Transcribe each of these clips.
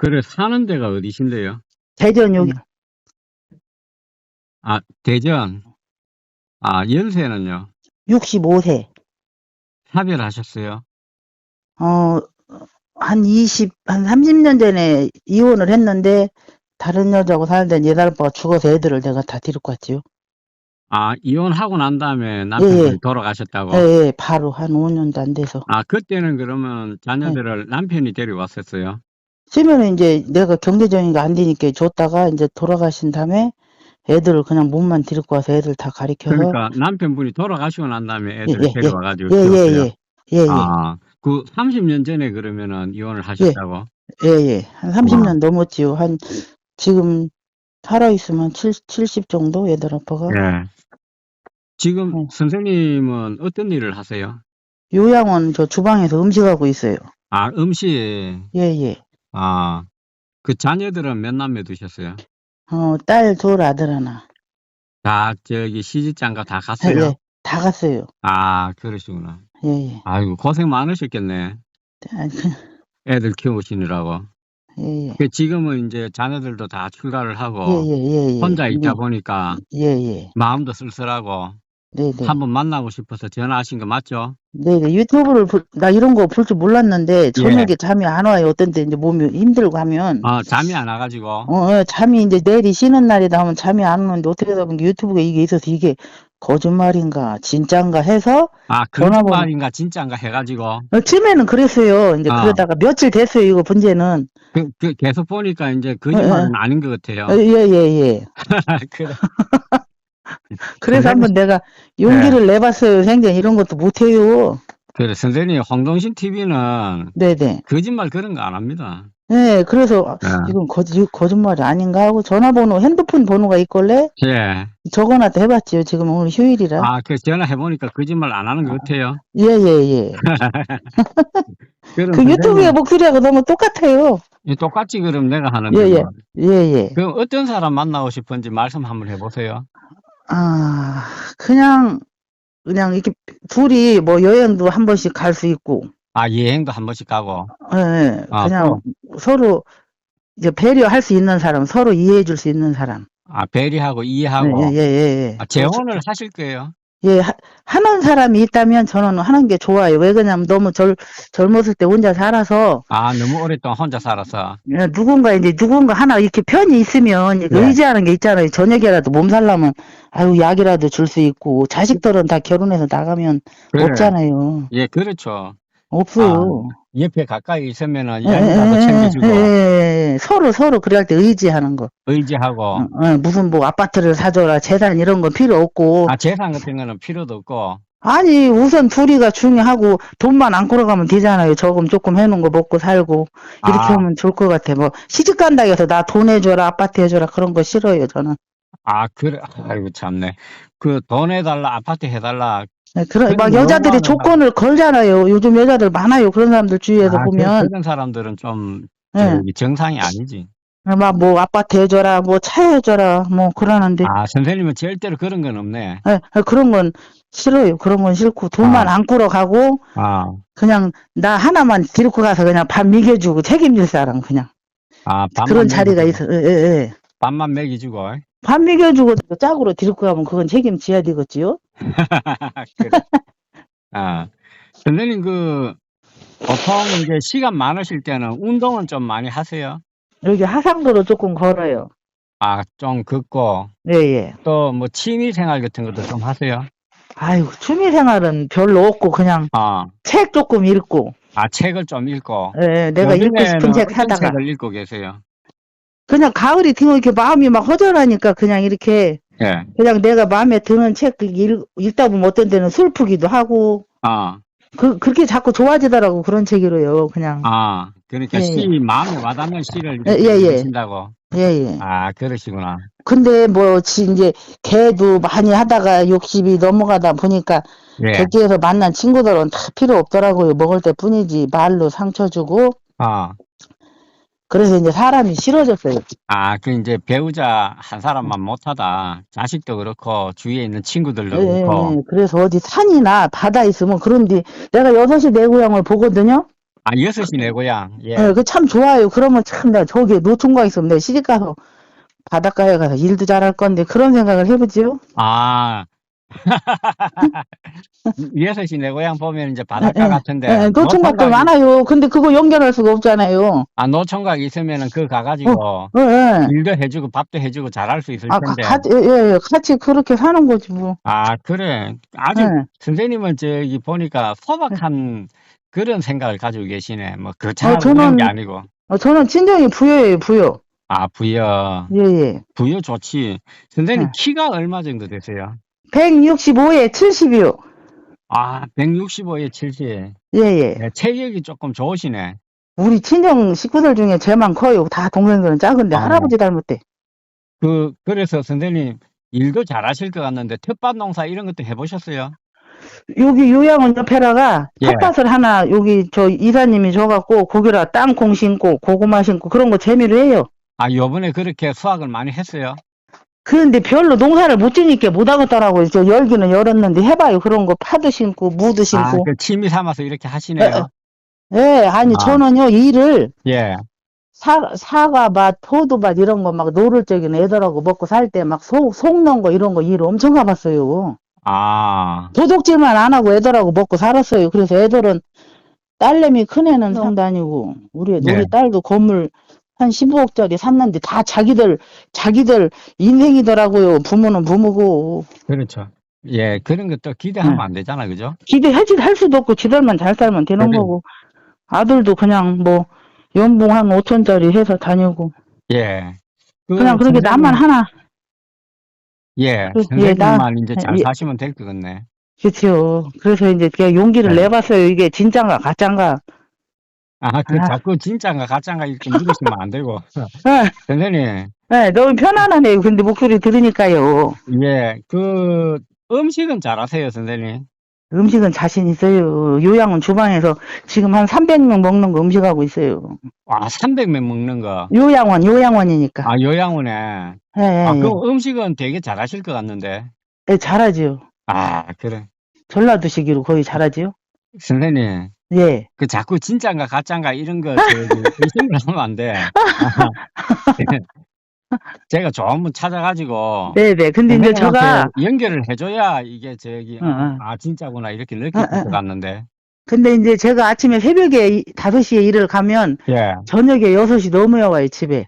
그래, 사는 데가 어디신데요? 대전 여기 아, 대전. 아, 연세는요? 65세. 사별하셨어요? 어, 한 20, 한 30년 전에 이혼을 했는데, 다른 여자하고 살던 얘 아빠가 죽어서 애들을 내가 다 데리고 왔지요. 아, 이혼하고 난 다음에 남편분이 예, 예. 돌아가셨다고? 예, 예, 바로 한 5년도 안 돼서. 아, 그때는 그러면 자녀들을 남편이 데려왔었어요? 처음에는 이제 내가 경제적인 게 안 되니까 줬다가 이제 돌아가신 다음에 애들을 그냥 몸만 데리고 와서 애들 다 가리켜서. 그러니까 남편분이 돌아가시고 난 다음에 애들을 예, 예, 데려와가지고 예, 예? 예. 예, 예. 아, 그 30년 전에 그러면은 이혼을 하셨다고? 예, 예. 한 30년 넘었지요. 한, 지금 살아있으면 7, 70 정도 애들 아빠가. 예. 지금 네. 선생님은 어떤 일을 하세요? 요양원 저 주방에서 음식하고 있어요. 아, 음식. 예, 예. 아, 그 자녀들은 몇 남매 두셨어요? 어, 딸 둘, 아들 하나. 다 저기 시집장가 다 예, 갔어요? 예. 다 갔어요. 아, 그러시구나. 예, 예. 아이고, 고생 많으셨겠네. 아, 애들 키우시느라고. 예, 예. 그 지금은 이제 자녀들도 다 출가를 하고 예, 예, 예, 예. 혼자 있다 네. 보니까 예, 예. 마음도 쓸쓸하고 네, 네. 한번 만나고 싶어서 전화하신 거 맞죠? 네, 네. 유튜브를, 볼- 나 이런 거 볼 줄 몰랐는데, 저녁에 잠이 안 와요. 어떤 때 이제 몸이 힘들고 하면. 아, 잠이 안 와가지고. 어, 어, 잠이 이제 내일이 쉬는 날이다 하면 잠이 안 오는데 어떻게 하다 보니까 유튜브에 이게 있어서 이게 거짓말인가 진짜인가 해서 아, 전화번호. 거짓말인가 진짜인가 해가지고 어, 처음에는 그랬어요. 이제 아. 그러다가 며칠 됐어요. 이거 문제는. 그, 그 계속 보니까 이제 거짓말은 아닌 것 같아요. 어, 예, 예, 예. 그래. 그래서 선생님. 한번 내가 용기를 내봤어요. 생전 이런 것도 못해요. 그래, 선생님, 홍동신 TV는 네네. 거짓말 그런 거 안 합니다. 네, 그래서 예. 이건 거짓, 거짓말이 아닌가 하고 전화번호, 핸드폰 번호가 있걸래 예. 적어놨다 해봤지요. 지금 오늘 휴일이라. 아, 그 전화해보니까 거짓말 안 하는 것 같아요. 예, 예, 예. 그 유튜브의 목소리하고 너무 똑같아요. 이 똑같이 그럼 내가 하는 예, 예. 거. 예, 예. 그럼 어떤 사람 만나고 싶은지 말씀 한번 해보세요. 아, 그냥, 그냥 이렇게 둘이 뭐 여행도 한 번씩 갈 수 있고, 아, 여행도 한 번씩 가고. 예, 예. 아, 그냥 서로 이제 배려할 수 있는 사람, 서로 이해해 줄 수 있는 사람. 아, 배려하고 이해하고. 예, 예, 예, 예. 아, 재혼을 하실 거예요. 예, 하, 하는 사람이 있다면 저는 하는 게 좋아요. 왜 그러냐면 너무 젊, 젊었을 때 혼자 살아서, 아, 너무 오랫동안 혼자 살아서. 예, 누군가 이제 누군가 하나 이렇게 편이 있으면 네. 의지하는 게 있잖아요. 저녁이라도 몸 살려면, 아유, 약이라도 줄 수 있고, 자식들은 다 결혼해서 나가면 그래. 없잖아요. 예, 그렇죠. 없어요. 옆에 가까이 있으면은 예, 예, 양이라도 예, 챙겨주고, 예, 예, 예. 서로 서로 그럴 때 의지하는 거. 의지하고. 어, 어, 무슨 뭐 아파트를 사줘라 재산 이런 거 필요 없고 아, 재산 같은 거는 필요도 없고. 아니 우선 둘이가 중요하고 돈만 안 끌어가면 되잖아요. 조금 조금 해놓은 거 먹고 살고 이렇게 아. 하면 좋을 것 같아. 뭐 시집 간다 해서 나 돈 해줘라 아파트 해줘라 그런 거 싫어요 저는. 아, 그래. 아이고, 참네. 그 돈 해달라, 아파트 해달라. 네, 그런 막 여자들이 조건을 걸잖아요. 요즘 여자들 많아요. 그런 사람들 주위에서 아, 그- 보면 그런 사람들은 좀 예. 저기 정상이 아니지. 막 뭐 아파트 해줘라 뭐 차 해줘라 뭐 그러는데 아, 선생님은 절대로 그런 건 없네. 예, 그런 건 싫어요. 그런 건 싫고 돈만 아. 안 끌어가고 아, 그냥 나 하나만 데리고 가서 그냥 밥 먹여주고 책임질 사람 그냥 아, 그런 자리가 있어. 예, 예, 예. 밥만 먹여주고. 밥 먹여주고 짝으로 데리고 가면 그건 책임져야 되겠지요. 그래. 아, 선생님 그 보통 이제 시간 많으실 때는 운동은 좀 많이 하세요? 여기 하상도로 조금 걸어요. 아, 좀 걷고 예, 예. 또 뭐 취미 생활 같은 것도 좀 하세요? 아이고 취미 생활은 별로 없고 그냥 아, 책 조금 읽고. 아 책을 좀 읽고. 예, 예. 내가 읽고 싶은 요즘에는 책 어떤 사다가 책을 읽고 계세요? 그냥 가을이 되면 이렇게 마음이 막 허전하니까 그냥 이렇게 예. 그냥 내가 마음에 드는 책 읽, 읽다 보면 어떤 데는 슬프기도 하고 아, 그 그렇게 자꾸 좋아지더라고 그런 책이로요. 그냥 아, 그러니까 예, 시 마음에 와닿는 시를 예, 예, 예. 읽으신다고. 예, 예. 아, 그러시구나. 근데 뭐 지- 이제 개도 많이 하다가 60이 넘어가다 보니까 예. 객지에서 만난 친구들은 다 필요 없더라고요. 먹을 때 뿐이지 말로 상처 주고 아, 그래서 이제 사람이 싫어졌어요. 아, 그 이제 배우자 한 사람만 못하다. 자식도 그렇고 주위에 있는 친구들도 예, 예, 그렇고. 예. 그래서 어디 산이나 바다 있으면 그런데 내가 6시 내 고향을 보거든요. 아, 여섯 시 내 고향. 예. 예, 그 참 좋아요. 그러면 참 내가 저기 노총각 있으면 내가 시집 가서 바닷가에 가서 일도 잘할 건데 그런 생각을 해보지요. 아. 여섯 시 내 고향 보면 이제 바닷가 예, 같은데. 예, 노총각들 노총각이- 많아요. 근데 그거 연결할 수가 없잖아요. 아, 노총각 있으면은 그 가가지고 예, 예. 일도 해주고 밥도 해주고 잘할 수 있을 아, 가, 텐데. 가- 예, 예, 같이 그렇게 사는 거지 뭐. 아, 그래. 아주 예. 선생님은 저기 보니까 소박한 그런 생각을 가지고 계시네. 뭐, 그잘 어, 그런 게 저는- 아니고. 어, 저는 친정이 부여예요, 부여. 아, 부여. 예, 예. 부여 좋지. 선생님 네. 키가 얼마 정도 되세요? 165에 70이요. 아, 165에 70. 예, 예. 네, 체격이 조금 좋으시네. 우리 친정 식구들 중에 제만 커요. 다 동생들은 작은데 아. 할아버지 닮았대. 그, 그래서 선생님 일도 잘하실 것 같는데 텃밭 농사 이런 것도 해보셨어요? 여기 요양원 옆에다가 예. 텃밭을 하나 여기 저 이사님이 줘갖고 거기다 땅콩 심고 고구마 심고 그런 거 재미로 해요. 아, 요번에 그렇게 수확을 많이 했어요? 그런데 별로 농사를 못 지니까 못 하겠더라고요. 저 열기는 열었는데 해봐요. 그런 거 파도 심고 무도 아, 심고. 그 취미 삼아서 이렇게 하시네요. 예, 아니 아. 저는요 일을 예. 사, 사과밭, 포도밭 이런 거 막 노를 적인 애들하고 먹고 살 때 막 속, 속는 거 이런 거 일 엄청 가봤어요. 아, 도둑질만 안 하고 애들하고 먹고 살았어요. 그래서 애들은 딸내미 큰애는 성 다니고 우리 네. 우리 딸도 건물 한 15억짜리 샀는데 다 자기들 자기들 인생이더라고요. 부모는 부모고 그렇죠. 예, 그런 것도 기대하면 응. 안 되잖아, 그죠? 기대하지 할 수도 없고 지들만 잘 살면 되는 그래. 거고 아들도 그냥 뭐 연봉 한 5천짜리 해서 다니고 예. 그 그냥 그렇게 선생님- 나만 하나 예, 그- 예, 나- 이제 잘 예. 사시면 될 것 같네. 그렇죠. 그래서 이제 그냥 용기를 네. 내봤어요. 이게 진짠가 가짠가. 아, 그 아. 자꾸 진짜인가 가짜인가 이렇게 믿으시면 안 되고. 네, 선생님, 네, 너무 편안하네요. 근데 목소리 들으니까요. 예, 그 음식은 잘하세요, 선생님. 음식은 자신 있어요. 요양원 주방에서 지금 한 300명 먹는 거 음식하고 있어요. 아, 300명 먹는 거. 요양원, 요양원이니까. 아, 요양원에. 예, 예, 아, 예. 그 음식은 되게 잘하실 것 같는데. 예, 잘하지요. 아, 그래. 전라도식으로 거의 잘하지요. 선생님, 예. 그 자꾸 진짜인가 가짜인가 이런 거 의심을 하면 안 돼. 제가 좋은 분 찾아가지고 네네. 근데 이제 제가, 선생님한테 연결을 해줘야 이게 저기 어, 어. 아 진짜구나 이렇게 느낄 어, 어, 것 같는데. 근데 이제 제가 아침에 새벽에 이- 5시에 일을 가면 예. 저녁에 6시 넘어야 와요, 집에.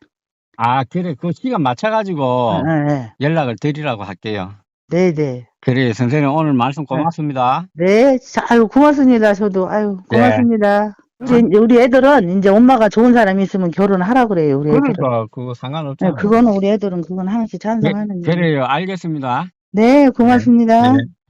아 그래 그 시간 맞춰가지고 예, 예. 연락을 드리라고 할게요. 네네. 그래 선생님 오늘 말씀 고맙습니다. 네, 자, 아유, 고맙습니다. 저도, 아유, 네. 고맙습니다. 우리, 우리 애들은 이제 엄마가 좋은 사람이 있으면 결혼하라 그래요, 우리 애들은. 그러니까 그거 네, 상관없죠. 그거는 우리 애들은 그건 하나씩 찬성하는 거. 그래요 알겠습니다. 네, 고맙습니다. 네.